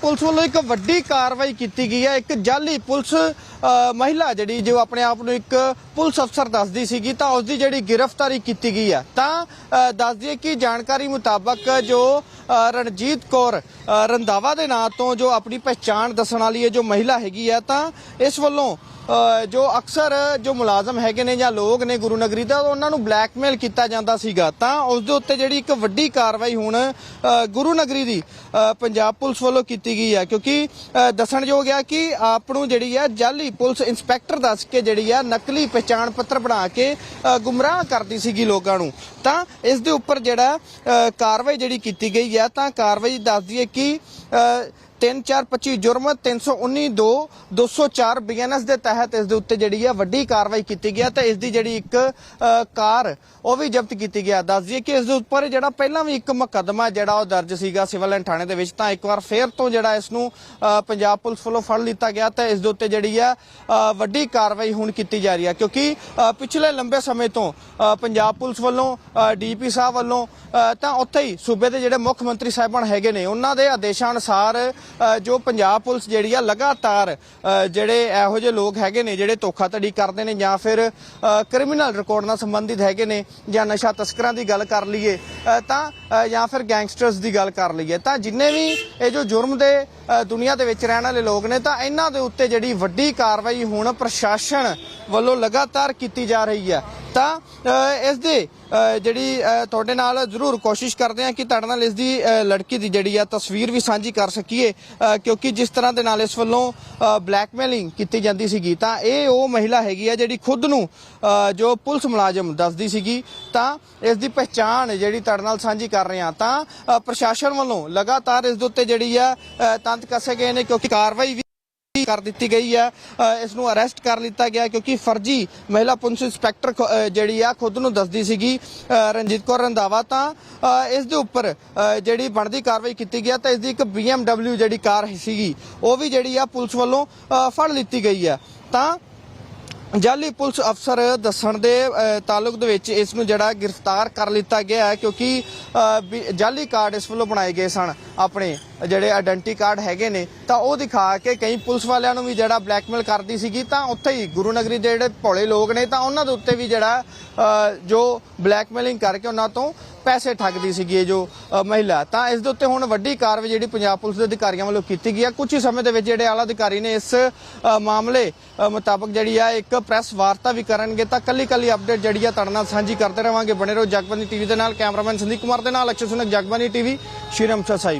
Police ਵੱਲੋਂ ਇੱਕ ਵੱਡੀ ਕਾਰਵਾਈ ਕੀਤੀ ਗਈ ਹੈ। ਇੱਕ ਜਾਲੀ ਪੁਲਿਸ ਅ, ਮਹਿਲਾ ਜਿਹੜੀ ਜੋ ਆਪਣੇ ਆਪ ਨੂੰ ਇੱਕ ਪੁਲਿਸ ਅਫਸਰ ਦੱਸਦੀ ਸੀਗੀ ਤਾਂ ਉਸ ਦੀ ਜਿਹੜੀ ਗ੍ਰਿਫਤਾਰੀ ਕੀਤੀ ਗਈ ਹੈ। ਤਾਂ ਅ, ਦੱਸ ਕਿ ਜਾਣਕਾਰੀ ਮੁਤਾਬਕ ਜੋ ਰਣਜੀਤ ਕੌਰ ਅ, ਰੰਧਾਵਾ ਦੇ ਨਾਂ ਤੋਂ ਜੋ ਆਪਣੀ ਪਹਿਚਾਣ ਦੱਸਣ ਵਾਲੀ ਹੈ ਜੋ ਮਹਿਲਾ ਹੈਗੀ ਹੈ ਤਾਂ ਇਸ ਵੱਲੋਂ ਜੋ ਅਕਸਰ ਜੋ ਮੁਲਾਜ਼ਮ ਹੈਗੇ ਨੇ ਜਾਂ ਲੋਕ ਨੇ ਗੁਰੂ ਨਗਰੀ ਦਾ ਉਹਨਾਂ ਨੂੰ ਬਲੈਕਮੇਲ ਕੀਤਾ ਜਾਂਦਾ ਸੀਗਾ। ਤਾਂ ਉਸ ਦੇ ਉੱਤੇ ਜਿਹੜੀ ਇੱਕ ਵੱਡੀ ਕਾਰਵਾਈ ਹੁਣ ਗੁਰੂ ਨਗਰੀ ਦੀ ਪੰਜਾਬ ਪੁਲਿਸ ਵੱਲੋਂ ਕੀਤੀ ਗਈ ਹੈ। ਕਿਉਂਕਿ ਦੱਸਣਯੋਗ ਹੈ ਕਿ ਆਪ ਨੂੰ ਜਿਹੜੀ ਹੈ ਜਾਲੀ ਪੁਲਿਸ ਇੰਸਪੈਕਟਰ ਦੱਸ ਕੇ ਜਿਹੜੀ ਹੈ ਨਕਲੀ ਪਛਾਣ ਪੱਤਰ ਬਣਾ ਕੇ ਗੁੰਮਰਾਹ ਕਰਦੀ ਸੀਗੀ ਲੋਕਾਂ ਨੂੰ। ਤਾਂ ਇਸ ਦੇ ਉੱਪਰ ਜਿਹੜਾ ਕਾਰਵਾਈ ਜਿਹੜੀ ਕੀਤੀ ਗਈ ਹੈ ਤਾਂ ਕਾਰਵਾਈ ਦੱਸਦੀ ਹੈ ਕਿ ਅ, 3425 ਜੁਰਮ 319 2 204 ਬੀਐਨਐਸ ਦੇ ਤਹਿਤ ਇਸ ਦੇ ਉੱਤੇ ਜਿਹੜੀ ਹੈ ਵੱਡੀ ਕਾਰਵਾਈ ਕੀਤੀ ਗਈ ਹੈ ਤੇ ਇਸ ਦੀ ਜਿਹੜੀ ਇੱਕ ਕਾਰ, ਉਹ ਵੀ ਜ਼ਬਤ ਕੀਤੀ ਗਿਆ ਦੱਸ ਦਈਏ ਕਿ ਇਸ ਦੇ ਉੱਪਰ ਜਿਹੜਾ ਪਹਿਲਾਂ ਵੀ ਇੱਕ ਮੁਕੱਦਮਾ ਜਿਹੜਾ ਉਹ ਦਰਜ ਸੀਗਾ ਸਿਵਲ ਐਂਡ ਥਾਣੇ ਦੇ ਵਿੱਚ, ਤਾਂ ਇੱਕ ਵਾਰ ਫੇਰ ਤੋਂ ਜਿਹੜਾ ਇਸ ਨੂੰ ਪੰਜਾਬ ਪੁਲਿਸ ਵੱਲੋਂ ਫੜ ਲਿੱਤਾ ਗਿਆ ਤੇ ਇਸ ਦੇ ਉੱਤੇ ਜਿਹੜੀ ਹੈ ਵੱਡੀ ਕਾਰਵਾਈ ਹੁਣ ਕੀਤੀ ਜਾ ਰਹੀ ਹੈ। ਕਿਉਂਕਿ ਪਿਛਲੇ ਲੰਬੇ ਸਮੇਂ ਤੋਂ ਪੰਜਾਬ ਪੁਲਿਸ ਵੱਲੋਂ ਡੀਪੀ ਸਾਹਿਬ ਵੱਲੋਂ ਤਾਂ ਉੱਥੇ ਹੀ ਸੂਬੇ ਦੇ ਜਿਹੜੇ ਮੁੱਖ ਮੰਤਰੀ ਸਾਹਿਬਾਨ ਹੈਗੇ ਨੇ, ਉਹਨਾਂ ਦੇ ਆਦੇਸ਼ਾਂ ਅਨੁਸਾਰ ਜੋ ਪੰਜਾਬ ਪੁਲਿਸ ਜਿਹੜੀ ਆ ਲਗਾਤਾਰ ਜਿਹੜੇ ਇਹੋ ਜਿਹੇ ਲੋਕ ਹੈਗੇ ਨੇ ਜਿਹੜੇ ਧੋਖਾਧੜੀ ਕਰਦੇ ਨੇ ਜਾਂ ਫਿਰ ਕ੍ਰਿਮੀਨਲ ਰਿਕਾਰਡ ਨਾਲ ਸੰਬੰਧਿਤ ਹੈਗੇ ਨੇ ਜਾਂ ਨਸ਼ਾ ਤਸਕਰਾਂ ਦੀ ਗੱਲ ਕਰ ਲਈਏ ਤਾਂ ਜਾਂ ਫਿਰ ਗੈਂਗਸਟਰਸ ਦੀ ਗੱਲ ਕਰ ਲਈਏ, ਤਾਂ ਜਿੰਨੇ ਵੀ ਇਹ ਜੋ ਜੁਰਮ ਦੇ ਦੁਨੀਆ ਦੇ ਵਿੱਚ ਰਹਿਣ ਵਾਲੇ ਲੋਕ ਨੇ, ਤਾਂ ਇਹਨਾਂ ਦੇ ਉੱਤੇ ਜਿਹੜੀ ਵੱਡੀ ਕਾਰਵਾਈ ਹੁਣ ਪ੍ਰਸ਼ਾਸਨ ਵੱਲੋਂ ਲਗਾਤਾਰ ਕੀਤੀ ਜਾ ਰਹੀ ਹੈ। ਤਾਂ ਅ, ਇਸ ਦੇ ਜਿਹੜੀ ਤੁਹਾਡੇ ਨਾਲ ਜ਼ਰੂਰ ਕੋਸ਼ਿਸ਼ ਕਰਦੇ ਹਾਂ ਕਿ ਤੁਹਾਡੇ ਨਾਲ ਇਸ ਦੀ ਲੜਕੀ ਦੀ ਜਿਹੜੀ ਆ ਤਸਵੀਰ ਵੀ ਸਾਂਝੀ ਕਰ ਸਕੀਏ ਕਿਉਂਕਿ ਜਿਸ ਤਰ੍ਹਾਂ ਦੇ ਨਾਲ ਇਸ ਵੱਲੋਂ ਬਲੈਕਮੇਲਿੰਗ ਕੀਤੀ ਜਾਂਦੀ ਸੀਗੀ ਤਾਂ ਇਹ ਉਹ ਮਹਿਲਾ ਹੈਗੀ ਆ ਜਿਹੜੀ ਖੁਦ ਨੂੰ ਜੋ ਪੁਲਿਸ ਮੁਲਾਜ਼ਮ ਦੱਸਦੀ ਸੀਗੀ ਤਾਂ ਇਸ ਦੀ ਪਹਿਚਾਣ ਜਿਹੜੀ ਤੁਹਾਡੇ ਨਾਲ ਸਾਂਝੀ ਕਰ ਰਹੇ ਹਾਂ ਤਾਂ ਪ੍ਰਸ਼ਾਸਨ ਵੱਲੋਂ ਲਗਾਤਾਰ ਇਸ ਦੇ ਉੱਤੇ ਜਿਹੜੀ ਆ ਅ, ਤੰਤ ਕੱਸੇ ਗਏ ਨੇ ਕਿਉਂਕਿ ਕਾਰਵਾਈ ਵੀ ਕਰ ਦਿੱਤੀ ਗਈ ਹੈ। ਇਸ ਨੂੰ ਅਰੈਸਟ ਕਰ ਲਿੱਤਾ ਗਿਆ ਕਿਉਂਕਿ ਫਰਜ਼ੀ ਮਹਿਲਾ ਪੁਲਿਸ ਇੰਸਪੈਕਟਰ ਜਿਹੜੀ ਆ ਖੁਦ ਨੂੰ ਦੱਸਦੀ ਸੀਗੀ ਰਣਜੀਤ ਕੌਰ ਰੰਧਾਵਾ। ਤਾਂ ਇਸ ਦੇ ਉੱਪਰ ਜਿਹੜੀ ਬਣਦੀ ਕਾਰਵਾਈ ਕੀਤੀ ਗਿਆ ਤਾਂ ਇਸ ਦੀ ਇੱਕ BMW ਜਿਹੜੀ ਕਾਰ ਸੀਗੀ, ਉਹ ਵੀ ਜਿਹੜੀ ਆ ਪੁਲਿਸ ਵੱਲੋਂ ਫੜ ਲਿੱਤੀ ਗਈ ਹੈ। ਤਾਂ ਜਾਲੀ ਪੁਲਿਸ ਅਫਸਰ ਦੱਸਣ ਦੇ ਤਾਲੁਕ ਦੇ ਵਿੱਚ ਇਸ ਨੂੰ ਜਿਹੜਾ ਗ੍ਰਿਫਤਾਰ ਕਰ ਲਿੱਤਾ ਗਿਆ ਹੈ ਕਿਉਂਕਿ ਅ, ਜਾਲੀ ਕਾਰਡ ਇਸ ਵੱਲੋਂ ਬਣਾਏ ਗਏ ਸਨ ਆਪਣੇ ਜਿਹੜੇ ਆਇਡੈਂਟੀ ਕਾਰਡ ਹੈਗੇ ਨੇ ਤਾਂ ਉਹ ਦਿਖਾ ਕੇ ਕਈ ਪੁਲਿਸ ਵਾਲਿਆਂ ਨੂੰ ਵੀ ਜਿਹੜਾ ਬਲੈਕਮੇਲ ਕਰਦੀ ਸੀਗੀ ਤਾਂ ਉੱਥੇ ਹੀ ਗੁਰੂ ਨਗਰੀ ਦੇ ਜਿਹੜੇ ਭੋਲੇ ਲੋਕ ਨੇ ਤਾਂ ਉਹਨਾਂ ਦੇ ਉੱਤੇ ਵੀ ਜਿਹੜਾ ਜੋ ਬਲੈਕਮੇਲਿੰਗ ਕਰਕੇ ਉਹਨਾਂ ਤੋਂ ਪੈਸੇ ਠੱਗਦੀ ਸੀਗੀ ਇਹ ਜੋ ਮਹਿਲਾ। ਤਾਂ ਇਸ ਦੇ ਉੱਤੇ ਹੁਣ ਵੱਡੀ ਕਾਰਵਾਈ ਜਿਹੜੀ ਪੰਜਾਬ ਪੁਲਿਸ ਦੇ ਅਧਿਕਾਰੀਆਂ ਵੱਲੋਂ ਕੀਤੀ ਗਈ ਹੈ ਕੁਝ ਹੀ ਸਮੇਂ ਦੇ ਵਿੱਚ ਜਿਹੜੇ ਆਲਾ ਅਧਿਕਾਰੀ ਨੇ ਇਸ ਮਾਮਲੇ ਮੁਤਾਬਕ ਜਿਹੜੀ ਆ, ਇੱਕ ਪ੍ਰੈਸ ਵਾਰਤਾ ਵੀ ਕਰਨਗੇ। ਤਾਂ ਕੱਲੀ ਕੱਲੀ ਅਪਡੇਟ ਜਿਹੜੀ ਆ ਤੁਹਾਡੇ ਨਾਲ ਸਾਂਝੀ ਕਰਦੇ ਰਵਾਂਗੇ। ਬਣੇ ਰਹੋ ਜਗਬਾਨੀ ਟੀਵੀ ਦੇ ਨਾਲ, ਕੈਮਰਾਮੈਨ ਸੰਦੀਪ ਕੁਮਾਰ ਦੇ ਨਾਲ, ਅਕਸ਼ੇ ਸੁਨਕ ਜਗਬਾਨੀ ਟੀਵੀ ਸ਼੍ਰੀ ਅੰਮ੍ਰਿਤਸਰ ਸਾਹਿਬ।